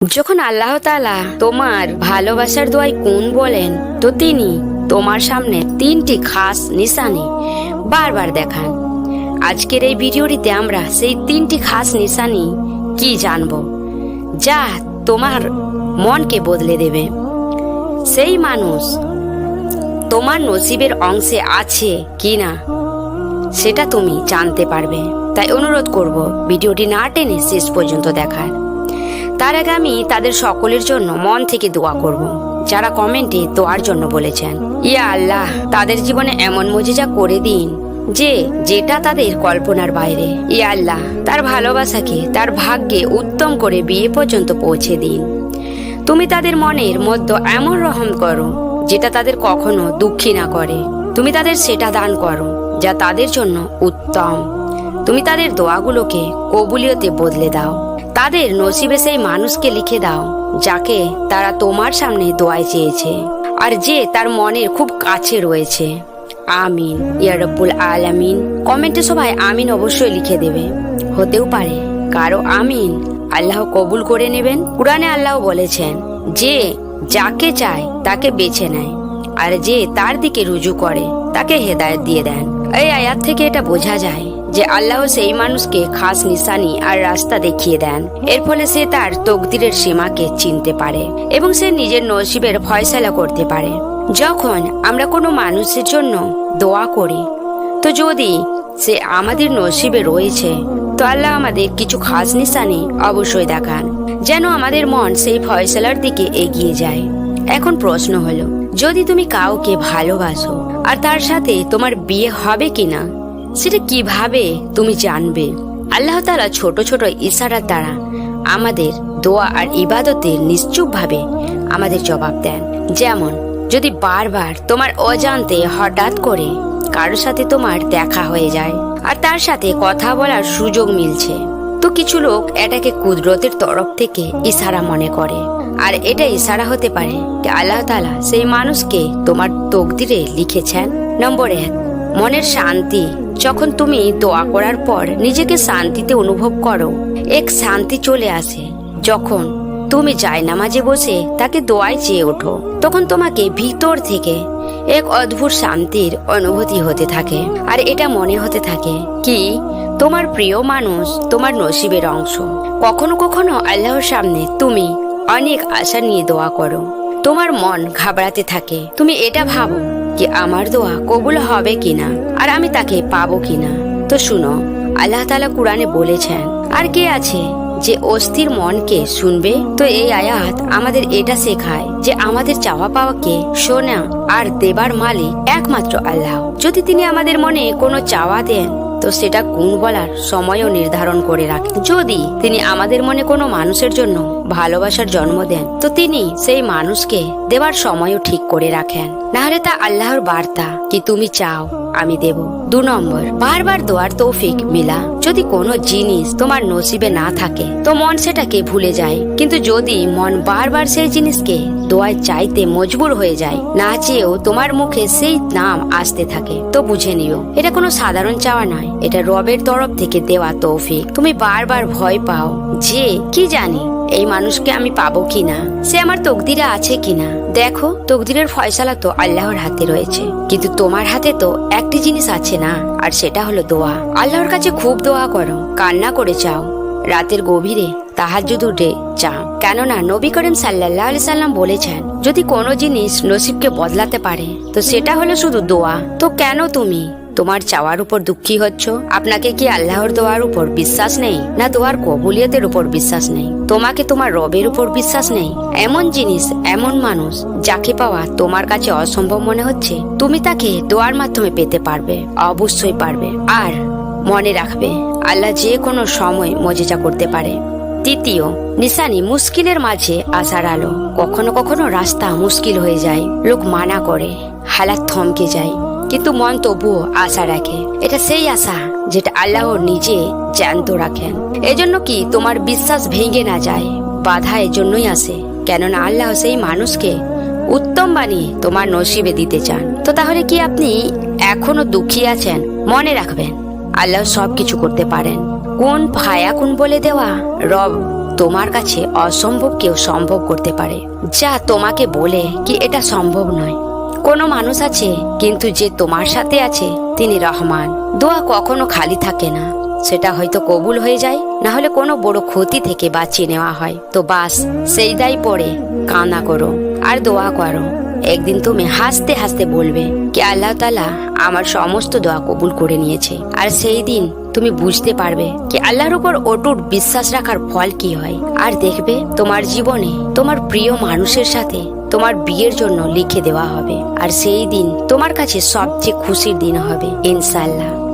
যখন আল্লাহ তালা তোমার ভালোবাসার দোয়াই কোন বলেন, তো তিনি তোমার সামনে তিনটি খাস নিশানি বারবার দেখান। আজকের এই ভিডিওটিতে আমরা সেই তিনটি খাস নিশানি কি জানব, যা তোমার মনকে বদলে দেবে। সেই মানুষ তোমার নসিবের অংশে আছে কি না সেটা তুমি জানতে পারবে। তাই অনুরোধ করব, ভিডিওটি না টেনে শেষ পর্যন্ত দেখার। তার আগে আমি তাদের সকলের জন্য মন থেকে দোয়া করব। যারা কমেন্টে দোয়ার জন্য বলেছেন, ইয়া আল্লাহ, তাদের জীবনে এমন মজিজা করে দিন যে, যেটা তাদের কল্পনার বাইরে। ইয়া আল্লাহ, তার ভালোবাসাকে, তার ভাগ্যে উত্তম করে বিয়ে পর্যন্ত পৌঁছে দিন। তুমি তাদের মনের মধ্যে এমন রহম করো, যেটা তাদের কখনো দুঃখী না করে। তুমি তাদের সেটা দান করো, যা তাদের জন্য উত্তম। তুমি তাদের দোয়াগুলোকে কবুলিয়তে বদলে দাও। তাদের নসিবে সেই মানুষকে লিখে দাও, যাকে তারা তোমার সামনে দোয়ায় চেয়েছে, আর যে তার মনের খুব কাছে রয়েছে। আমিন, ইয়া রব্বুল আলামিন। কমেন্টে সবাই আমিন অবশ্যই লিখে দেবে। হতেও পারে, কারও আমিন আল্লাহ কবুল করে নেবেন। কুরআনে আল্লাহ বলেছেন, যে যাকে চায় তাকে বেছে নেয়, আর যে তার দিকে রুজু করে তাকে হেদায়েত দিয়ে দেন। এই আয়াত থেকে এটা বোঝা যায় যে আল্লাহ সেই মানুষকে খাস নিশানি আর রাস্তা দেখিয়ে দেন। এর ফলে সে তার তকদিরের সীমাকে চিনতে পারে এবং সে নিজের নসিবের ফয়সালা করতে পারে। যখন আমরা কোনো মানুষের জন্য দোয়া করি, তো যদি সে আমাদের নসিবে রয়েছে, তো আল্লাহ আমাদের কিছু খাস নিশানি অবশ্যই দেখান, যেন আমাদের মন সেই ফয়সালার দিকে এগিয়ে যায়। এখন প্রশ্ন হলো, যদি তুমি কাউকে ভালোবাসো, আর তার সাথে তোমার বিয়ে হবে কিনা? সেটা কীভাবে তুমি জানবে? আল্লাহ তালা ছোট ছোট ইশারার দ্বারা আমাদের দোয়া আর ইবাদতের নিশ্চুপভাবে আমাদের জবাব দেন। যেমন, যদি বারবার তোমার অজান্তে হঠাৎ করে কারোর সাথে তোমার দেখা হয়ে যায় আর তার সাথে কথা বলার সুযোগ মিলছে, তো কিছু লোক এটাকে কুদরতের তরফ থেকে ইশারা মনে করে। আর এটা ইশারা হতে পারে আল্লাহ তালা সেই মানুষকে তোমার তকদিরে লিখেছেন। নম্বর এক মনের শান্তি। যখন তুমি দোয়া করার পর নিজেকে শান্তিতে অনুভব করো, এক শান্তি চলে আসে। যখন তুমি যায় নামাজে বসে তাকে দোয়ায় চেয়ে ওঠো, তখন তোমাকে ভিতর থেকে এক অদ্ভুত শান্তির অনুভূতি হতে থাকে। আর এটা মনে হতে থাকে কি, তোমার প্রিয় মানুষ তোমার নসিবের অংশ। কখনো কখনো আল্লাহর সামনে তুমি অনেক আশা নিয়ে দোয়া করো। তোমার মন ঘাবড়াতে থাকে। তুমি এটা ভাবো কি আমার দোয়া কবুল হবে কিনা, আর আমি তাকে পাবো কিনা। তো শুনো, আল্লাহ তালা কোরআনে বলেছেন, আর কে আছে যে অস্থির মনকে শুনবে? তো এই আয়াত আমাদের এটা শেখায় যে আমাদের চাওয়া পাওয়াকে শোনা আর দেবার মালিক একমাত্র আল্লাহ। যদি তিনি আমাদের মনে কোনো চাওয়া দেন তো সেটা কোন বলার সময়ও নির্ধারণ করে রাখেন। যদি তিনি আমাদের মনে কোনো মানুষের জন্য ভালোবাসার জন্ম দেন, তো তিনি সেই মানুষকে দেবার সময়ও ঠিক করে রাখেন। নাহলে তা আল্লাহর বার্তা কি তুমি চাও, আমি দেব। দু নম্বর, বারবার দোয়ার তৌফিক মিলা। যদি কোনো জিনিস তোমার নসিবে না থাকে, তো মন সেটাকে ভুলে যায়। কিন্তু যদি মন বারবার সেই জিনিসকে দোয়ায় চাইতে মজবুর হয়ে যায়, না চেয়েও তোমার মুখে সেই নাম আসতে থাকে, তো বুঝে নিও। এটা কোনো সাধারণ চাওয়া নয়। এটা রবের তরফ থেকে দেওয়া তৌফিক। তুমি বারবার ভয় পাও যে, কি জানি, এই মানুষকে আমি পাবো কিনা? সে আমার তকদিরে আছে কিনা? দেখো, তকদিরের ফয়সালা তো আল্লাহর হাতে রয়েছে। কিন্তু তোমার হাতে তো একটি জিনিস আছে না, আর সেটা হলো দোয়া। আল্লাহর কাছে খুব দোয়া করো, কান্না করে চাও রাতের গভীরে তাহাজ্জুদ উঠে চাও কেননা নবী করিম সাল্লাহ সাল্লাম বলেছেন, যদি কোনো জিনিস নসিবকে বদলাতে পারে, তো সেটা হলো শুধু দোয়া। তো কেন তুমি তোমার চাওয়ার উপর দুঃখী হচ্ছ? আপনাকে কি আল্লাহর দোয়ার উপর বিশ্বাস নেই? না দোয়ার কবুলিয়তের উপর বিশ্বাস নেই? তোমাকে তোমার রবের উপর বিশ্বাস নেই? এমন জিনিস, এমন মানুষ যাকে পাওয়া তোমার কাছে অসম্ভব মনে হচ্ছে, তুমি তাকে দোয়ার মাধ্যমে পেতে পারবে, অবশ্যই পারবে। আর মনে রাখবে, আল্লাহ যে কোনো সময় মজেজা করতে পারে। তৃতীয় নিশানি মুশকিলের মাঝে আসার আলো। কখনো কখনো রাস্তা মুশকিল হয়ে যায়, লোক মানা করে, হালাত থমকে যায়। কিন্তু মন তবুও আশা রাখে। এটা সেই আশা যেটা আল্লাহ নিজে জ্যান্ত রাখেন। এজন্য কি তোমার বিশ্বাস ভেঙে না যায়? বাধা এজন্যই আসে। কেননা আল্লাহ সেই মানুষকে উত্তম বানিয়ে তোমার নসিবে দিতে চান। তো তাহলে কি আপনি এখনও দুঃখী আছেন? মনে রাখবেন, আল্লাহ সব কিছু করতে পারেন। কোন ভায়া কোন বলে দেওয়া? রব তোমার কাছে অসম্ভব কেউ সম্ভব করতে পারে। যা তোমাকে বলে কি এটা সম্ভব নয়। কোনো মানুষ আছে, কিন্তু যে তোমার সাথে আছে, তিনি রহমান। দোয়া কখনো খালি থাকে না। সেটা হয়তো কবুল হয়ে যায়, না হলে কোনো বড় ক্ষতি থেকে বাঁচিয়ে নেওয়া হয়। তো বাস সেই দায় পড়ে, কান্না করো, আর দোয়া করো। একদিন তুমি হাসতে হাসতে বলবে, কি আল্লাহ তালা আমার সমস্ত দোয়া কবুল করে নিয়েছে। আর সেই দিন তুমি বুঝতে পারবে কি আল্লাহর উপর অটুট বিশ্বাস রাখার ফল কি হয়। আর দেখবে তোমার জীবনে তোমার প্রিয় মানুষের সাথে তোমার বিয়ের জন্য লিখে দেওয়া হবে। আর সেই দিন তোমার কাছে সবচেয়ে খুশির দিন হবে ইনশাল্লাহ